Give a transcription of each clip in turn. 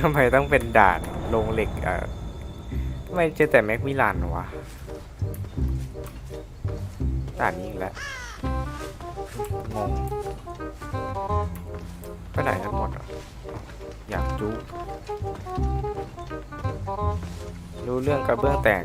ทำไมต้องเป็นด่านลงเหล็กอะทำไมเจอแต่แม็กมิลันวะด่านนี้อีกแล้วงงไปไหนทั้งหมดอะอยากจุรู้เรื่องกระเบื้องแตก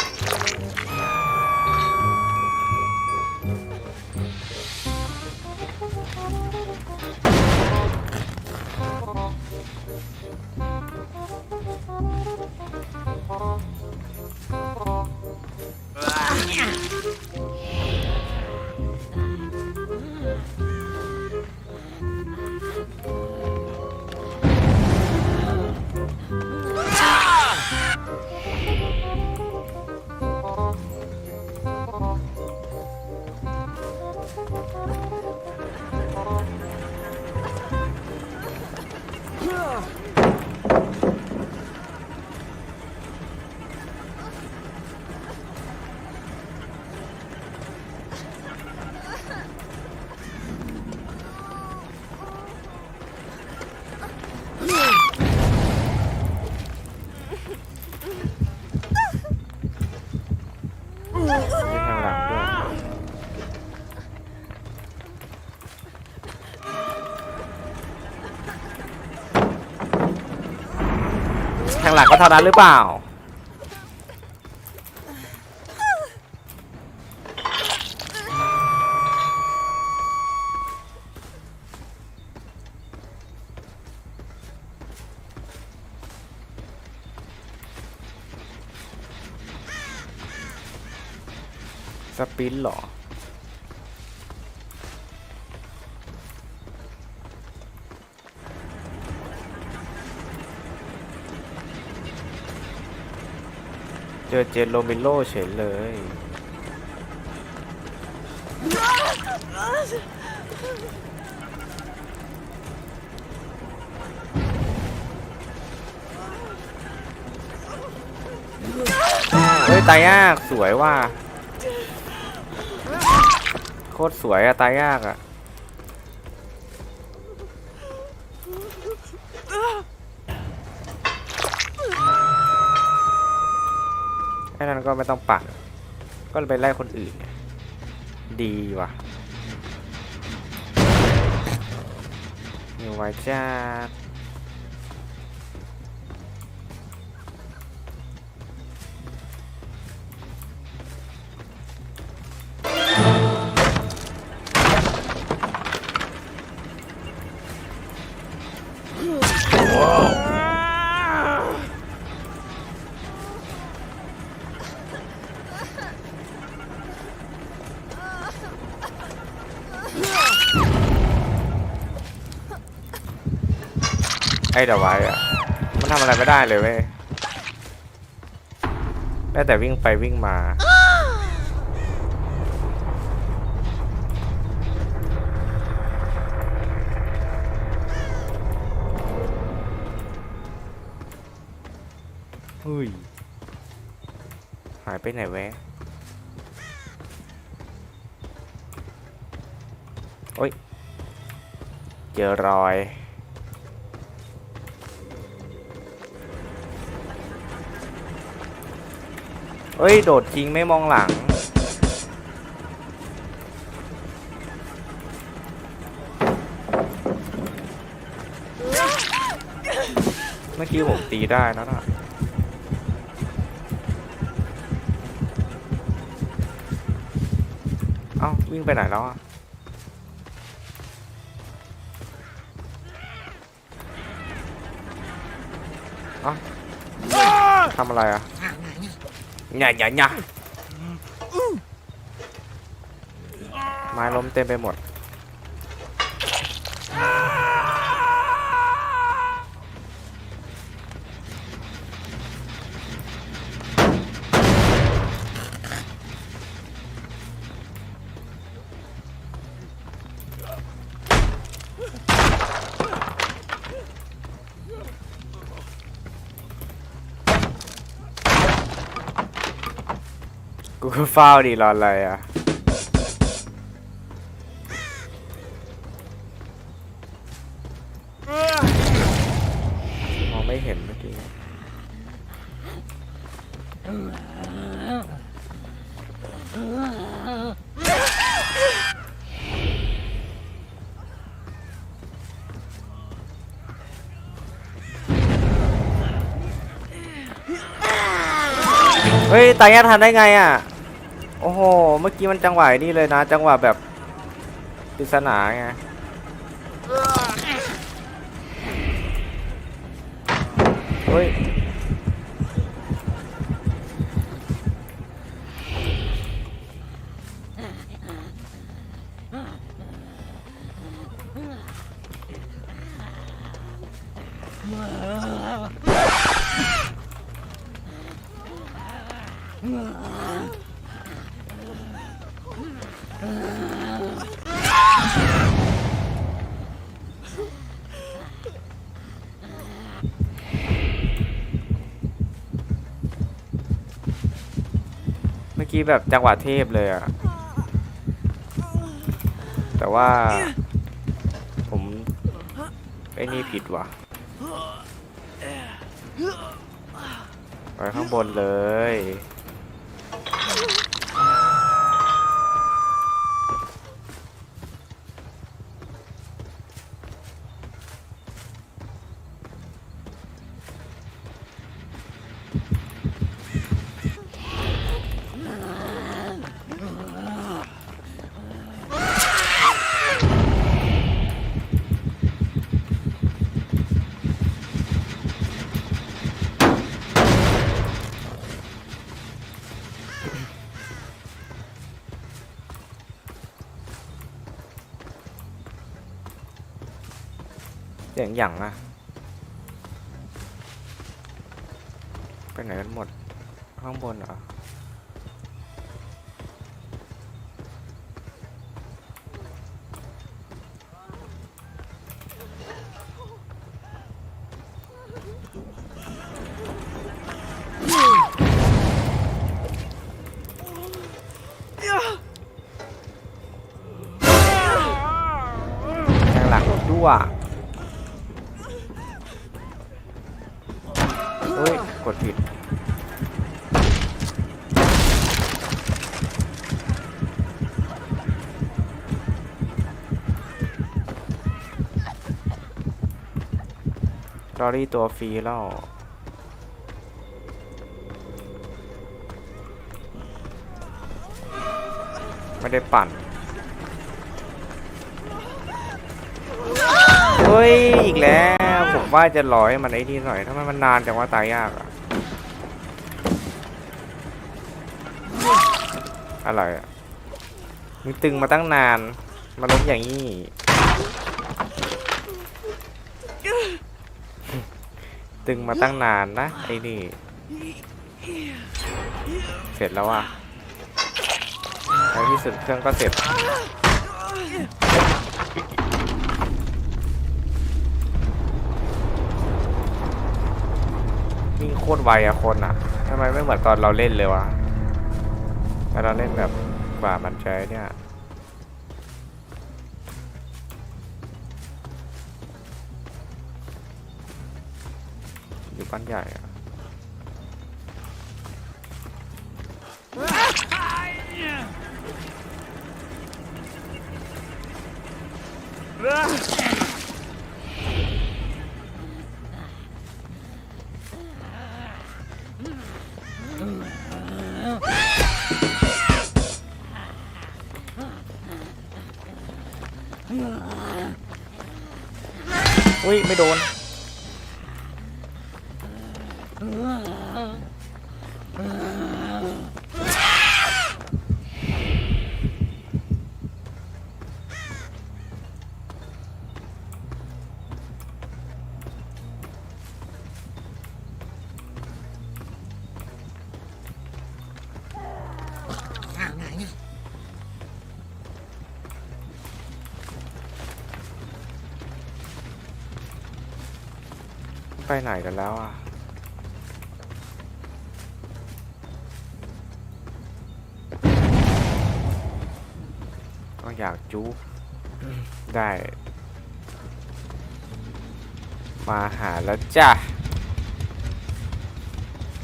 ลังก็เท่านั้นหรือเปล่า สปินเหรอ เจอเจนโรมิโลเฉยเลย เฮ้ย ตายยาก สวยว่ะ โคตรสวยอะตายยากอะ นก็ไม่ต้องปั่น ก็ไปไล่คนอื่น ดีว่ะมีไว้จ้า ไอ้เดาไว้อะมันทำอะไรไม่ได้เลยเว้ย ได้แต่วิ่งไปวิ่งมา เฮ้ย หายไปไหนแวะโอ้ย เจอรอย เฮ้ย โดดจริงไม่มองหลัง เมื่อกี้ผมตีได้นะน่ะเอ้า วิ่งไปไหนแล้วอะเอ้าทำอะไรอะ หญ่าหญ่าหญ่าไม้ล้มเต็มไปหมด กูก็เฝ้าดีรออะไรอะ มองไม่เห็นเมื่อกี้ เฮ้ย ตายแย่ทันได้ไงอะ โอ้โห เมื่อกี้มันจังหวะนี่เลยนะ จังหวะแบบปริศนาไงเฮ้ยเกี้แบบจังหวะเทพเลยอะแต่ว่า ผมไอ้นี่ผิดว่ะไปข้างบนเลย สียงหยั่งอะไปไหนกันหมด ข้างบนเหรอแทงหลังด้วย กดผิดลอรี่ตัวฟรีแล้วไม่ได้ปั่น เฮ้ย อีกแล้ว ผมว่าจะรอให้มันไอ้นี่หน่อยทำไมมันนานจังว่าตายยากอะ อะไรอะมึงตึงมาตั้งนาน มาล้มอย่างนี้ ตึงมาตั้งนานนะไอ้นี่ เสร็จแล้วอะในที่สุดเครื่องก็เสร็จ วิ่งโคตรไวอะคนอะทำไมไม่เหมือนตอนเราเล่นเลยวะ ถ้าเราเล่นแบบกว่ามันใช้เนี่ยอยู่บ้านใหญ่อะ อุ้ย ไม่โดน ไปไหนกันแล้วอะก็อยากจูบได้ มาหาแล้วจ้ะ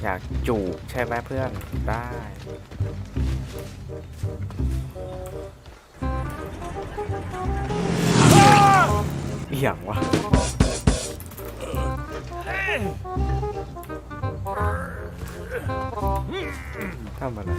อยากจูบใช่ไหมเพื่อนได้เอีางวะ ทำอะไร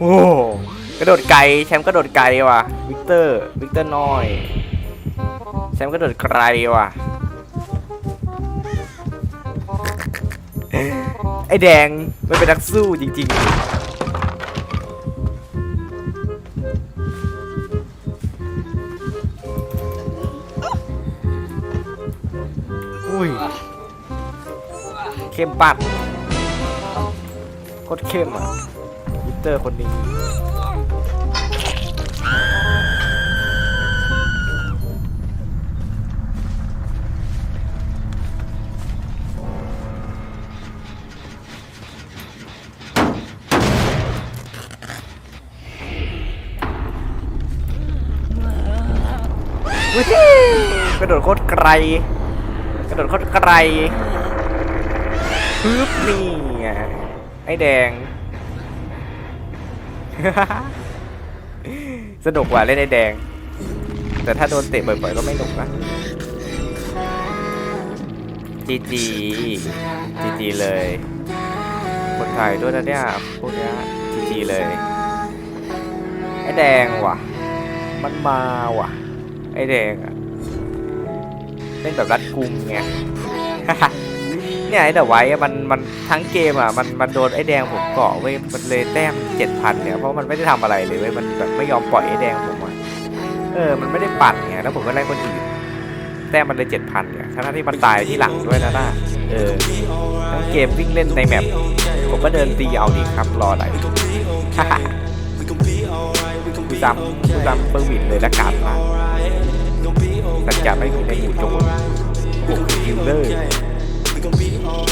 โอ้กระโดดไกลแชมป์กระโดดไกลว่ะวิกเตอร์วิกเตอร์น้อยแชมป์กระโดดไกลว่ะไอแดงมันเป็นนักสู้จริง ๆอุ้ยเข้มปัดโคตรเข้มอะ อร์คนนี้ กระโดดโคตรไกล กระโดดโคตรไกลปึ๊บนี่ไงไอ้แดง สนุกกว่าเล่นไอ้แดง แต่ถ้าโดนเตะบ่อยๆก็ไม่หนุกนะจีจีจีจีเลยคนไทยด้วยนะเนี่ยพวกเนี้ยจีจีเลย ไอ้แดงว่ะ มันมาว่ะ ไอ้แดงอะเล่นแบบรัดกุมไง เนี่ยไอ้เดอะไว้มันมันทั้งเกมอะมันมันโดนไอ้แดงผมเกาะเว้มันเลยแต้มเจ็ดพันเนี่ยเพราะมันไม่ได้ทำอะไรเลยเว้ยมันแบบไม่ยอมปล่อยไอ้แดงผมอะเออมันไม่ได้ปั่นไงแล้วผมก็ไล่คนอื่นแต้มมันเลยเจ็ดพันเนี่ยทั้งที่มันตายที่หลังด้วยนะน่าเออทั้งเกมวิ่งเล่นในแมปผมก็เดินตีเอาดีครับรออะไรกูจำกูจำเปอร์วินเลยละกันมาสัจจะไม่มีในหมู่โจรผมคือคิลเลอร์ We gon' be on.